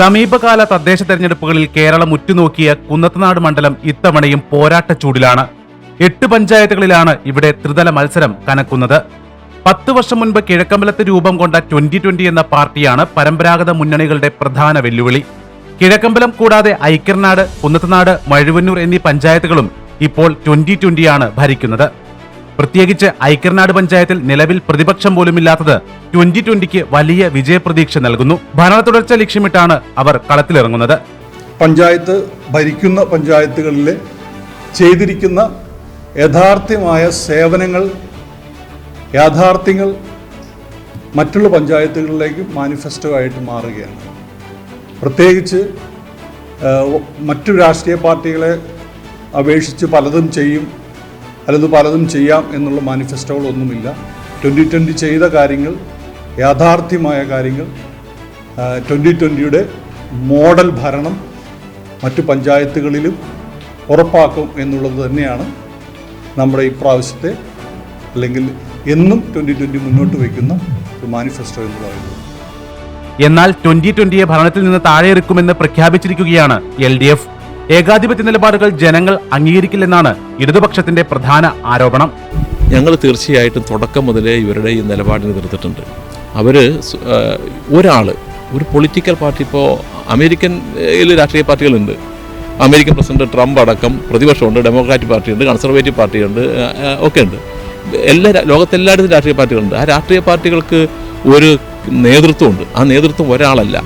സമീപകാല തദ്ദേശ തെരഞ്ഞെടുപ്പുകളിൽ കേരളം ഉറ്റുനോക്കിയ കുന്നത്തനാട് മണ്ഡലം ഇത്തവണയും പോരാട്ട ചൂടിലാണ് എട്ട് പഞ്ചായത്തുകളിലാണ് ഇവിടെ ത്രിതല മത്സരം കനക്കുന്നത്. പത്ത് വർഷം മുൻപ് കിഴക്കമ്പലത്ത് രൂപം കൊണ്ട ട്വന്റി ട്വന്റി എന്ന പാർട്ടിയാണ് പരമ്പരാഗത മുന്നണികളുടെ പ്രധാന വെല്ലുവിളി. കിഴക്കമ്പലം കൂടാതെ ഐക്യർനാട് കുന്നത്തനാട് മഴുവന്നൂർ എന്നീ പഞ്ചായത്തുകളും ഇപ്പോൾ ട്വന്റി ട്വന്റിയാണ് ഭരിക്കുന്നത്. പ്രത്യേകിച്ച് ഐക്യർനാട് പഞ്ചായത്തിൽ നിലവിൽ പ്രതിപക്ഷം പോലുമില്ലാത്തത് ട്വന്റി ട്വന്റിക്ക് വലിയ വിജയപ്രതീക്ഷ നൽകുന്നു. ഭരണ തുടർച്ച ലക്ഷ്യമിട്ടാണ് അവർ കളത്തിലിറങ്ങുന്നത്. പഞ്ചായത്ത് ഭരിക്കുന്ന പഞ്ചായത്തുകളിലെ ചെയ്തിരിക്കുന്ന യഥാർത്ഥമായ സേവനങ്ങൾ യാഥാർത്ഥ്യങ്ങൾ മറ്റുള്ള പഞ്ചായത്തുകളിലേക്ക് മാനിഫെസ്റ്റോ ആയിട്ട് മാറുകയാണ്. പ്രത്യേകിച്ച് മറ്റു രാഷ്ട്രീയ പാർട്ടികളെ അപേക്ഷിച്ച് പലതും ചെയ്യും. അല്ലെങ്കിൽ പലതും ചെയ്യാം എന്നുള്ള മാനിഫെസ്റ്റോകളൊന്നുമില്ല. ട്വന്റി ട്വന്റി ചെയ്ത കാര്യങ്ങൾ യാഥാർത്ഥ്യമായ കാര്യങ്ങൾ ട്വന്റി ട്വന്റിയുടെ മോഡൽ ഭരണം മറ്റു പഞ്ചായത്തുകളിലും ഉറപ്പാക്കും എന്നുള്ളത് തന്നെയാണ് നമ്മുടെ ഇപ്രാവശ്യത്തെ അല്ലെങ്കിൽ എന്നും ട്വന്റി ട്വന്റി മുന്നോട്ട് വയ്ക്കുന്ന ഒരു മാനിഫെസ്റ്റോ എന്ന് പറയുന്നത്. എന്നാൽ ട്വന്റി ട്വന്റിയെ ഭരണത്തിൽ നിന്ന് താഴെ താഴെയിറക്കുമെന്ന് പ്രഖ്യാപിച്ചിരിക്കുകയാണ് എൽ ഡി എഫ്. ഏകാധിപത്യ നിലപാടുകൾ ജനങ്ങൾ അംഗീകരിക്കില്ലെന്നാണ് ഇടതുപക്ഷത്തിന്റെ പ്രധാന ആരോപണം. ഞങ്ങൾ തീർച്ചയായിട്ടും തുടക്കം മുതലേ ഇവരുടെ ഈ നിലപാടിന് എതിർത്തിട്ടുണ്ട്. അവർ ഒരാൾ ഒരു പൊളിറ്റിക്കൽ പാർട്ടി ഇപ്പോൾ അമേരിക്കൻ രാഷ്ട്രീയ പാർട്ടികളുണ്ട്. അമേരിക്കൻ പ്രസിഡന്റ് ട്രംപ് അടക്കം പ്രതിപക്ഷമുണ്ട് ഡെമോക്രാറ്റിക് പാർട്ടിയുണ്ട് കൺസർവേറ്റീവ് പാർട്ടിയുണ്ട് ഒക്കെ ഉണ്ട് എല്ലാ ലോകത്തെല്ലായിടത്തും രാഷ്ട്രീയ പാർട്ടികളുണ്ട്. ആ രാഷ്ട്രീയ പാർട്ടികൾക്ക് ഒരു നേതൃത്വമുണ്ട്. ആ നേതൃത്വം ഒരാളല്ല.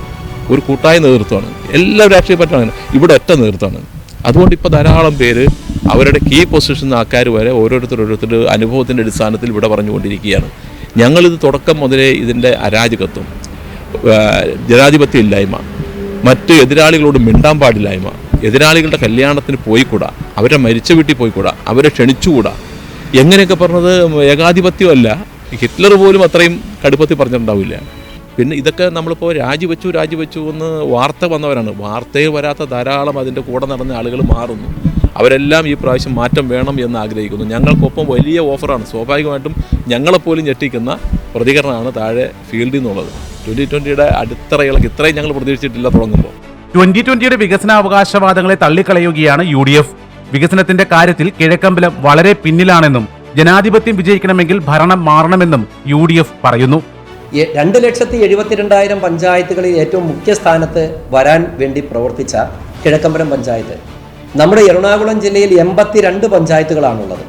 ഒരു കൂട്ടായ നേതൃത്വമാണ്. എല്ലാ രാഷ്ട്രീയ പാർട്ടിയും അങ്ങനെ. ഇവിടെ ഒറ്റ നേതൃത്വമാണ്. അതുകൊണ്ട് ഇപ്പോൾ ധാരാളം പേര് അവരുടെ കീ പൊസിഷൻ ആൾക്കാർ വരെ ഓരോരുത്തർ ഓരോരുത്തർ അനുഭവത്തിന്റെ അടിസ്ഥാനത്തിൽ ഇവിടെ പറഞ്ഞുകൊണ്ടിരിക്കുകയാണ്. ഞങ്ങളിത് തുടക്കം മുതലേ ഇതിന്റെ അരാജകത്വം ജനാധിപത്യ ഇല്ലായ്മ മറ്റ് എതിരാളികളോട് മിണ്ടാൻ പാടില്ലായ്മ എതിരാളികളുടെ കല്യാണത്തിന് പോയിക്കൂടാ അവരെ മരിച്ച വീട്ടിൽ പോയിക്കൂടാ അവരെ ക്ഷണിച്ചുകൂടാ. എങ്ങനെയൊക്കെ പറഞ്ഞത് ഏകാധിപത്യമല്ല ഹിറ്റ്ലർ പോലും അത്രയും കടുപ്പത്തിൽ പറഞ്ഞിട്ടുണ്ടാവില്ല. പിന്നെ ഇതൊക്കെ നമ്മളിപ്പോൾ രാജിവെച്ചു രാജിവെച്ചു എന്ന് വാർത്ത വന്നവരാണ്. വാർത്തയിൽ വരാത്ത ധാരാളം അതിന്റെ കൂടെ നടന്ന ആളുകൾ മാറുന്നു. അവരെല്ലാം ഈ പ്രാവശ്യം മാറ്റം വേണം എന്ന് ആഗ്രഹിക്കുന്നു. ഞങ്ങൾക്കൊപ്പം വലിയ ഓഫറാണ്. സ്വാഭാവികമായിട്ടും ഞങ്ങളെപ്പോലും ഞെട്ടിക്കുന്ന പ്രതികരണമാണ് താഴെ ഫീൽഡിൽ നിന്നുള്ളത്. ട്വന്റി ട്വന്റിയുടെ അടിത്തറകളൊക്കെ ഇത്രയും ഞങ്ങൾ പ്രതീക്ഷിച്ചിട്ടില്ല തുടങ്ങുമ്പോൾ ട്വന്റി ട്വന്റിയുടെ വികസന അവകാശവാദങ്ങളെ തള്ളിക്കളയുകയാണ് യു ഡി എഫ് വികസനത്തിന്റെ കാര്യത്തിൽ കിഴക്കമ്പലം വളരെ പിന്നിലാണെന്നും ജനാധിപത്യം വിജയിക്കണമെങ്കിൽ ഭരണം മാറണമെന്നും യു പറയുന്നു. രണ്ട് ലക്ഷത്തി എഴുപത്തിരണ്ടായിരം പഞ്ചായത്തുകളിൽ ഏറ്റവും മുഖ്യ സ്ഥാനത്ത് വരാൻ വേണ്ടി പ്രവർത്തിച്ച കിഴക്കമ്പലം പഞ്ചായത്ത്. നമ്മുടെ എറണാകുളം ജില്ലയിൽ എൺപത്തിരണ്ട് പഞ്ചായത്തുകളാണുള്ളത്.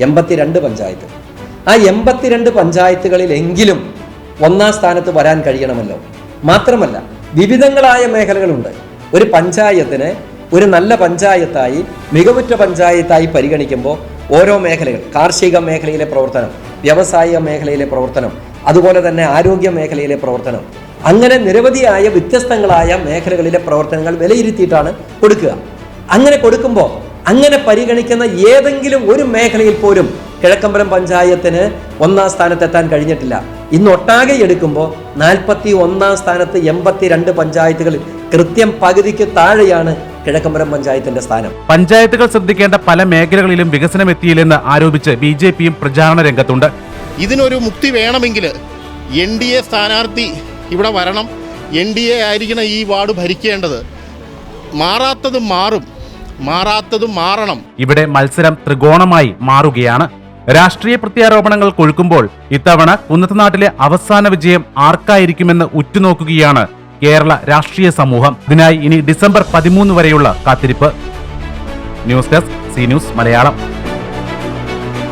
എൺപത്തിരണ്ട് പഞ്ചായത്ത്. ആ എൺപത്തിരണ്ട് പഞ്ചായത്തുകളിലെങ്കിലും ഒന്നാം സ്ഥാനത്ത് വരാൻ കഴിയണമല്ലോ. മാത്രമല്ല വിവിധങ്ങളായ മേഖലകളുണ്ട്. ഒരു പഞ്ചായത്തിന് ഒരു നല്ല പഞ്ചായത്തായി മികവുറ്റ പഞ്ചായത്തായി പരിഗണിക്കുമ്പോൾ ഓരോ മേഖലകൾ കാർഷിക മേഖലയിലെ പ്രവർത്തനം വ്യവസായിക മേഖലയിലെ പ്രവർത്തനം അതുപോലെ തന്നെ ആരോഗ്യ മേഖലയിലെ പ്രവർത്തനം. അങ്ങനെ നിരവധിയായ വ്യത്യസ്തങ്ങളായ മേഖലകളിലെ പ്രവർത്തനങ്ങൾ വിലയിരുത്തിയിട്ടാണ് കൊടുക്കുക. അങ്ങനെ കൊടുക്കുമ്പോൾ അങ്ങനെ പരിഗണിക്കുന്ന ഏതെങ്കിലും ഒരു മേഖലയിൽ പോലും കിഴക്കമ്പലം പഞ്ചായത്തിന് ഒന്നാം സ്ഥാനത്തെത്താൻ കഴിഞ്ഞിട്ടില്ല. ഇന്ന് ഒട്ടാകെ എടുക്കുമ്പോൾ നാൽപ്പത്തി ഒന്നാം സ്ഥാനത്ത് എൺപത്തി രണ്ട് പഞ്ചായത്തുകളിൽ കൃത്യം പകുതിക്ക് താഴെയാണ് കിഴക്കമ്പലം പഞ്ചായത്തിന്റെ സ്ഥാനം. പഞ്ചായത്തുകൾ ശ്രദ്ധിക്കേണ്ട പല മേഖലകളിലും വികസനം എത്തിയില്ലെന്ന് ആരോപിച്ച് ബി ജെ പിയും പ്രചാരണ രംഗത്തുണ്ട്. ഇതിനൊരു മുക്തി വേണമെങ്കിൽ എൻ ഡി എ സ്ഥാനാർത്ഥി ഇവിടെ വരണം. എൻ ഡി എ ആയിരിക്കണം ഈ വാർഡ് ഭരിക്കേണ്ടത്. മാറാത്തത് മാറും. മാറാത്തത് മാറണം. ഇവിടെ മത്സരം ത്രികോണമായി മാറുകയാണ്. രാഷ്ട്രീയ പ്രത്യാരോപണങ്ങൾ കൊഴുക്കുമ്പോൾ ഇത്തവണ കുന്നത്തനാട്ടിലെ അവസാന വിജയം ആർക്കായിരിക്കുമെന്ന് ഉറ്റുനോക്കുകയാണ് കേരള രാഷ്ട്രീയ സമൂഹം. ഇതിനായി ഇനി ഡിസംബർ പതിമൂന്ന് വരെയുള്ള കാത്തിരിപ്പ്. News desk C news Malayalam.